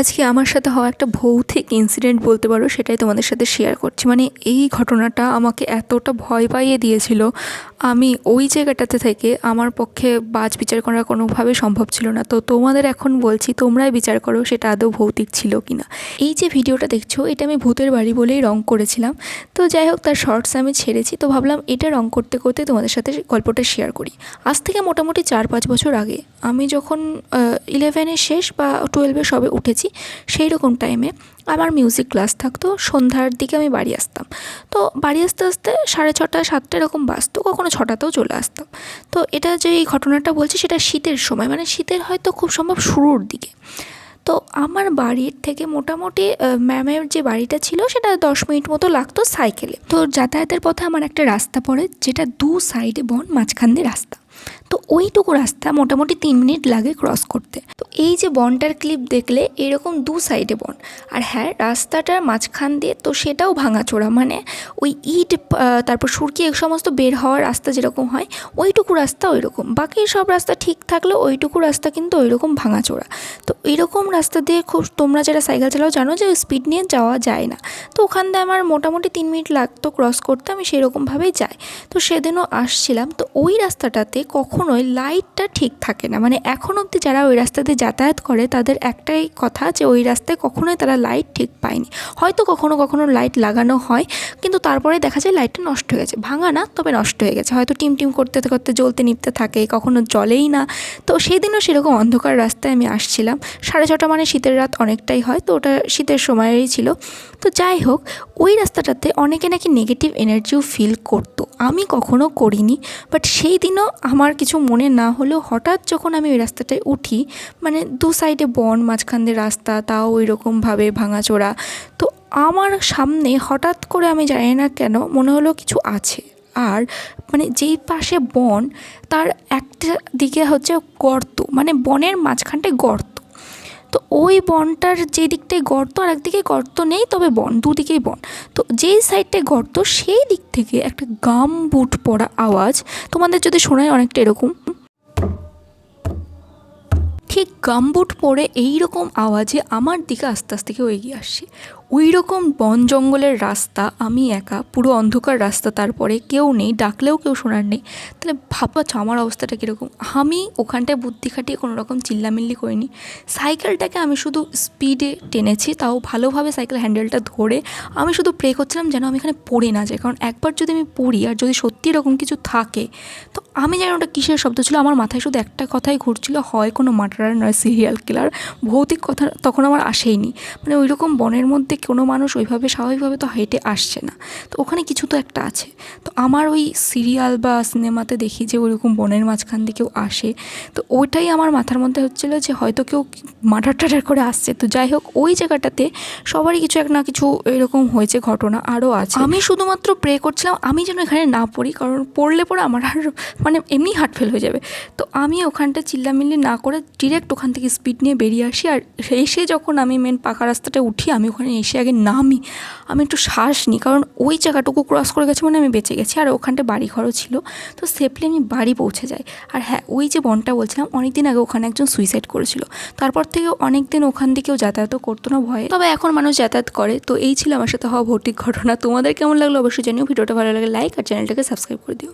আজকে আমার সাথে হওয়া একটা ভৌতিক ইনসিডেন্ট বলতে পারো, সেটাই তোমাদের সাথে শেয়ার করছি। মানে এই ঘটনাটা আমাকে এতটা ভয় পাইয়ে দিয়েছিল। আমি ওই জায়গাটাতে থেকে আমার পক্ষে বাজ বিচার করা কোনোভাবে সম্ভব ছিল না। তো তোমাদের এখন বলছি, তোমরাই বিচার করো সেটা আদৌ ভৌতিক ছিল কি না এই যে ভিডিওটা দেখছ, এটা আমি ভূতের বাড়ি বলেই রং করেছিলাম। তো যাই হোক, তার শর্টস আমি ছেড়েছি। তো ভাবলাম এটা রং করতে করতে তোমাদের সাথে গল্পটা শেয়ার করি। আজ থেকে মোটামুটি চার পাঁচ বছর আগে আমি যখন ইলেভেনের শেষ বা টুয়েলভে সবে উঠেছি সেই রকম টাইমে আমার মিউজিক ক্লাস থাকতো, সন্ধ্যার দিকে আমি বাড়ি আসতাম। তো বাড়ি আসতে আসতে সাড়ে ছটা, সাতটা এরকম বাজতো, কখনো ছটাতেও চলে আসতাম। তো এটা যে এই ঘটনাটা বলছি, সেটা শীতের সময় মানে শীতের হয়তো খুব সম্ভব শুরুর দিকে। তো আমার বাড়ির থেকে মোটামুটি ম্যামের যে বাড়িটা ছিল, সেটা দশ মিনিট মতো লাগতো সাইকেলে তো যাতায়াতের পথে আমার একটা রাস্তা পড়ে, যেটা দু সাইডে বন, মাঝখান দিয়ে রাস্তা। তো ওইটুকু রাস্তা মোটামুটি তিন মিনিট লাগে ক্রস করতে। তো এই যে বনটার ক্লিপ দেখলে এরকম দু সাইডে বন। আর হ্যাঁ রাস্তাটার মাঝখান দিয়ে তো সেটাও ভাঙাচোরা মানে ওই ইট তারপর সুরকি এই সমস্ত বের হওয়ার রাস্তা যেরকম হয়, ওইটুকু রাস্তা ওই রকম বাকি সব রাস্তা ঠিক থাকলেও ওইটুকু রাস্তা কিন্তু ওই রকম ভাঙাচোরা। তো এরকম রাস্তা দিয়ে খুব তোমরা যারা সাইকেল চালাও জানো যে স্পিড নিয়ে যাওয়া যায় না। তো ওখান দিয়ে আমার মোটামুটি তিন মিনিট লাগতো ক্রস করতে, আমি সেরকমভাবেই যাই। তো সেদিনও আসছিলাম। তো ওই রাস্তাটাতে কখনোই লাইটটা ঠিক থাকে না। মানে এখন অবধি যারা ওই রাস্তাতে যাতায়াত করে, তাদের একটাই কথা যে ওই রাস্তায় কখনোই তারা লাইট ঠিক পায়নি। হয়তো কখনো কখনো লাইট লাগানো হয়, কিন্তু তারপরে দেখা যায় লাইটটা নষ্ট হয়ে গেছে। ভাঙা না, তবে নষ্ট হয়ে গেছে। হয়তো টিম টিম করতে করতে জ্বলতে নিপতে থাকে, কখনো জলেই না। তো সেই দিনও সেরকম অন্ধকার রাস্তায় আমি আসছিলাম। সাড়ে ছটা মানে শীতের রাত অনেকটাই হয়, তো ওটা শীতের সময়েরই ছিল। তো যাই হোক, ওই রাস্তাটাতে অনেকে নাকি নেগেটিভ এনার্জিও ফিল করতো। আমি কখনো করিনি বাট সেই দিনও আমার কিছু মনে না হলেও হঠাৎ যখন আমি ওই রাস্তাটায় উঠি মানে দু সাইডে বন, মাঝখান দিয়ে রাস্তা, তাও ওই রকমভাবে ভাঙাচোরা, তো আমার সামনে হঠাৎ করে আমি জানি না কেন মনে হলো কিছু আছে। আর মানে যেই পাশে বন, তার একটা দিকে হচ্ছে গর্ত মানে বনের মাঝখানটায় গর্ত। ওই বনটার যে দিকটায় গর্ত আর একদিকে গর্ত নেই, তবে বন, দুদিকেই বন। তো যেই সাইডটায় গর্ত, সেই দিক থেকে একটা গাম বুট পড়া আওয়াজ। তোমাদের যদি শোনায় অনেকটা এরকম। ঠিক গামবুট পরে এইরকম আওয়াজে আমার দিকে আস্তে আস্তে কেউ এগিয়ে আসছে। ওই রকম বন জঙ্গলের রাস্তা, আমি একা, পুরো অন্ধকার রাস্তা তারপরে কেউ নেই, ডাকলেও কেউ শোনার নেই। তাহলে ভাবছ আমার অবস্থাটা কীরকম? আমি ওখানটায় বুদ্ধি খাটিয়ে কোনো রকম চিল্লামিল্লি করিনি। সাইকেলটাকে আমি শুধু স্পিডে টেনেছি, তাও ভালোভাবে সাইকেল হ্যান্ডেলটা ধরে আমি শুধু প্রে করছিলাম যেন আমি এখানে পড়ে না যাই। কারণ একবার যদি আমি পড়ি আর যদি সত্যি এরকম কিছু থাকে, তো আমি জানি ওটা কিসের শব্দ ছিল, আমার মাথায় শুধু একটা কথাই ঘুরছিল, হয় কোনো মার্ডারার নয়, সিরিয়াল কিলার, ভৌতিক কথা তখন আমার আসেইনি। মানে ওই রকম বনের মধ্যে কোনো মানুষ ওইভাবে স্বাভাবিকভাবে তো হেঁটে আসছে না। তো ওখানে কিছু তো একটা আছে। তো আমার ওই সিরিয়াল বা সিনেমাতে দেখি যে ওইরকম বনের মাঝখান দিয়ে কেউ আসে। তো ওইটাই আমার মাথার মধ্যে হচ্ছিল যে হয়তো কেউ মার্ডার টাডার করে আসছে। তো যাই হোক, ওই জায়গাটাতে সবারই কিছু এক না কিছু এরকম হয়েছে ঘটনা আরও আছে। আমি শুধুমাত্র প্রে করছিলাম, আমি যেন এখানে না পড়ি, কারণ পড়লে পরে আমার আর মানে এমনি হার্ট ফেল হয়ে যাবে। তো আমি ওখানটা চিল্লামিল্লি না করে ডিরেক্ট ওখান থেকে স্পিড নিয়ে বেরিয়ে আসি। আর এসে যখন আমি মেন পাকা রাস্তাটা উঠি, আমি ওখানে এসে আগে নামি। আমি একটু শ্বাস নিই, কারণ ওই জায়গাটুকু ক্রস করে গেছে মানে আমি বেঁচে গেছি, আর ওখানটা বাড়ি ঘরও ছিল। তো সেফলি আমি বাড়ি পৌঁছে যাই। আর হ্যাঁ ওই যে বনটা বলছিলাম অনেক দিন আগে ওখানে একজন সুইসাইড করেছিল। তারপর থেকে অনেক দিন ওখান থেকেও যাতায়াতও করতো না ভয়ে। তবে এখন মানুষ যাতায়াত করে। তো এই ছিল আমার সাথে হওয়া ভৌতিক ঘটনা। তোমাদের কেমন লাগল অবশ্যই জানিও। ভিডিওটা ভালো লাগে লাইক আর চ্যানেলটাকে সাবস্ক্রাইব করে দিও।